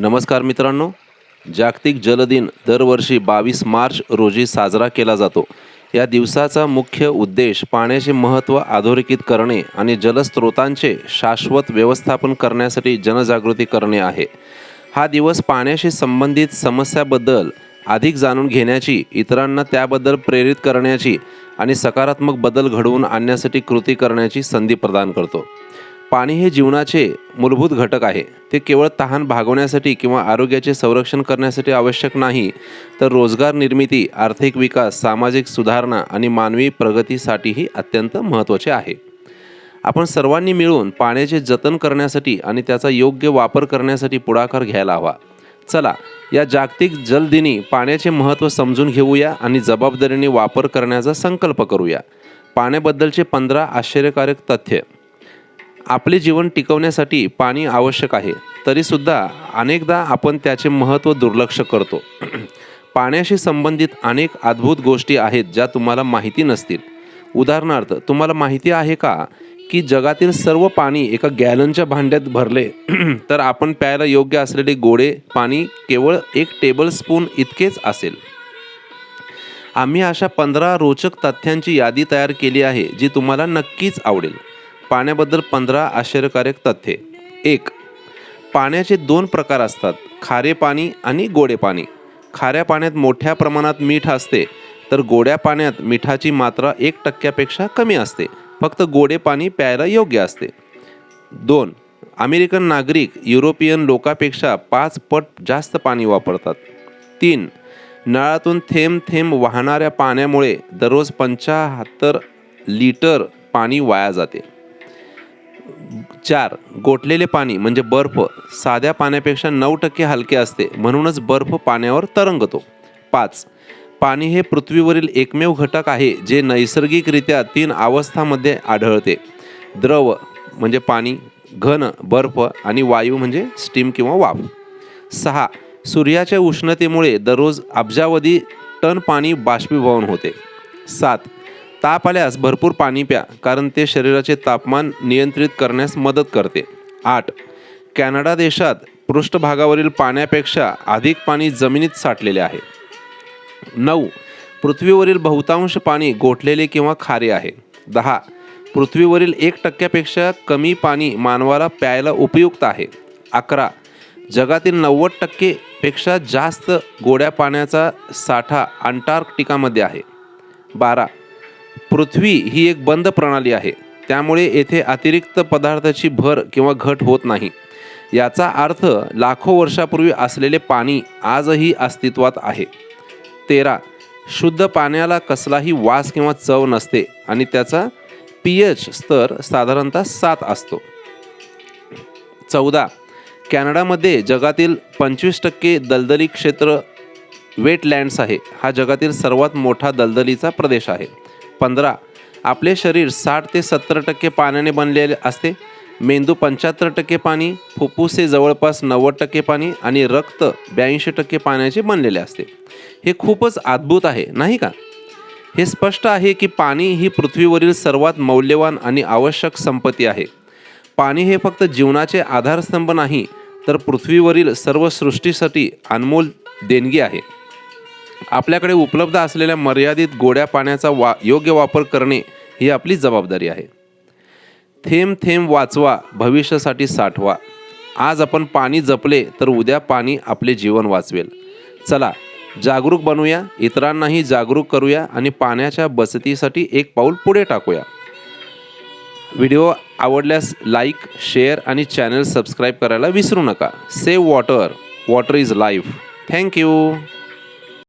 नमस्कार मित्रांनो. जागतिक जलदिन दरवर्षी बावीस मार्च रोजी साजरा केला जातो. या दिवसाचा मुख्य उद्देश पाण्याचे महत्त्व अधोरेखित करणे आणि जलस्रोतांचे शाश्वत व्यवस्थापन करण्यासाठी जनजागृती करणे आहे. हा दिवस पाण्याशी संबंधित समस्याबद्दल अधिक जाणून घेण्याची इतरांना त्याबद्दल प्रेरित करण्याची आणि सकारात्मक बदल घडवून आणण्यासाठी कृती करण्याची संधी प्रदान करतो. पाणी हे जीवनाचे मूलभूत घटक आहे. ते केवळ तहान भागवण्यासाठी किंवा आरोग्याचे संरक्षण करण्यासाठी आवश्यक नाही तर रोजगार निर्मिती आर्थिक विकास सामाजिक सुधारणा आणि मानवी प्रगतीसाठीही अत्यंत महत्त्वाचे आहे. आपण सर्वांनी मिळून पाण्याचे जतन करण्यासाठी आणि त्याचा योग्य वापर करण्यासाठी पुढाकार घ्यायला हवा. चला या जागतिक जलदिनी पाण्याचे महत्त्व समजून घेऊया आणि जबाबदारीने वापर करण्याचा संकल्प करूया. पाण्याबद्दलचे पंधरा आश्चर्यकारक तथ्य. आपले जीवन टिकवण्यासाठी पाणी आवश्यक आहे. तरीसुद्धा अनेकदा आपण त्याचे महत्त्व दुर्लक्ष करतो. पाण्याशी संबंधित अनेक अद्भुत गोष्टी आहेत ज्या तुम्हाला माहिती नसतील. उदाहरणार्थ तुम्हाला माहिती आहे का की जगातील सर्व पाणी एका गॅलनच्या भांड्यात भरले तर आपण प्यायला योग्य असलेले गोडे पाणी केवळ एक टेबलस्पून इतकेच असेल. आम्ही अशा पंधरा रोचक तथ्यांची यादी तयार केली आहे जी तुम्हाला नक्कीच आवडेल. पाण्याबद्दल पंधरा आश्चर्यकारक तथ्ये. एक पाण्याचे दोन प्रकार असतात खारे पाणी आणि गोडे पाणी. खाऱ्या पाण्यात मोठ्या प्रमाणात मीठ असते तर गोड्या पाण्यात मिठाची मात्रा एक टक्क्यापेक्षा कमी असते फक्त गोडे पाणी प्यायला योग्य असते. दोन अमेरिकन नागरिक युरोपियन लोकांपेक्षा पाच पट जास्त पाणी वापरतात. तीन नळातून थेंब थेंब वाहणाऱ्या पाण्यामुळे दररोज पंचाहत्तर लिटर पाणी वाया जाते. चार गोठलेले पाणी म्हणजे बर्फ साध्या पाण्यापेक्षा नऊ टक्के हलके असते म्हणूनच बर्फ पाण्यावर तरंगतो. पाच पाणी हे पृथ्वीवरील एकमेव घटक आहे जे नैसर्गिकरित्या तीन अवस्थामध्ये आढळते. द्रव म्हणजे पाणी घन बर्फ आणि वायू म्हणजे स्टीम किंवा वाफ. सहा सूर्याच्या उष्णतेमुळे दररोज अब्जावधी टन पाणी बाष्पीभवन होते. सात ताप आल्यास भरपूर पाणी प्या कारण ते शरीराचे तापमान नियंत्रित करण्यास मदत करते. आठ कॅनडा देशात पृष्ठभागावरील पाण्यापेक्षा अधिक पाणी जमिनीत साठलेले आहे. नऊ पृथ्वीवरील बहुतांश पाणी गोठलेले किंवा खारे आहे. दहा पृथ्वीवरील एक टक्क्यापेक्षा कमी पाणी मानवाला प्यायला उपयुक्त आहे. अकरा जगातील नव्वद टक्केपेक्षा जास्त गोड्या पाण्याचा साठा अंटार्क्टिकामध्ये आहे. बारा पृथ्वी ही एक बंद प्रणाली आहे. त्यामुळे येथे अतिरिक्त पदार्थाची भर किंवा घट होत नाही. याचा अर्थ लाखो वर्षापूर्वी असलेले पाणी आजही अस्तित्वात आहे. तेरा. शुद्ध पाण्याला कसलाही वास किंवा चव नसते आणि त्याचा पी एच स्तर साधारणतः सात असतो. चौदा. कॅनडामध्ये जगातील पंचवीस टक्के दलदली क्षेत्र वेटलँड्स आहे. हा जगातील सर्वात मोठा दलदलीचा प्रदेश आहे. पंधरा. आपले शरीर साठ ते सत्तर टक्के पाण्याने बनलेले असते. मेंदू पंच्याहत्तर टक्के पाणी फुफ्फुसे जवळपास नव्वद टक्के पाणी आणि रक्त ब्याऐंशी टक्के पाण्याचे बनलेले असते. हे खूपच अद्भुत आहे नाही का? हे स्पष्ट आहे की पाणी ही पृथ्वीवरील सर्वात मौल्यवान आणि आवश्यक संपत्ती आहे. पाणी हे फक्त जीवनाचे आधारस्तंभ नाही तर पृथ्वीवरील सर्व सृष्टीसाठी अनमोल देणगी आहे. आपल्याकडे उपलब्ध असलेल्या मर्यादित गोड्या पाण्याचा वा योग्य वापर करणे ही आपली जबाबदारी आहे. थेंब थेंब वाचवा भविष्यासाठी साठवा. आज आपण पाणी जपले तर उद्या पाणी आपले जीवन वाचवेल. चला जागरूक बनूया इतरांनाही जागरूक करूया आणि पाण्याच्या बचतीसाठी एक पाऊल पुढे टाकूया. व्हिडिओ आवडल्यास लाईक शेअर आणि चॅनल सबस्क्राईब करायला विसरू नका. Save water. Water is life. Thank you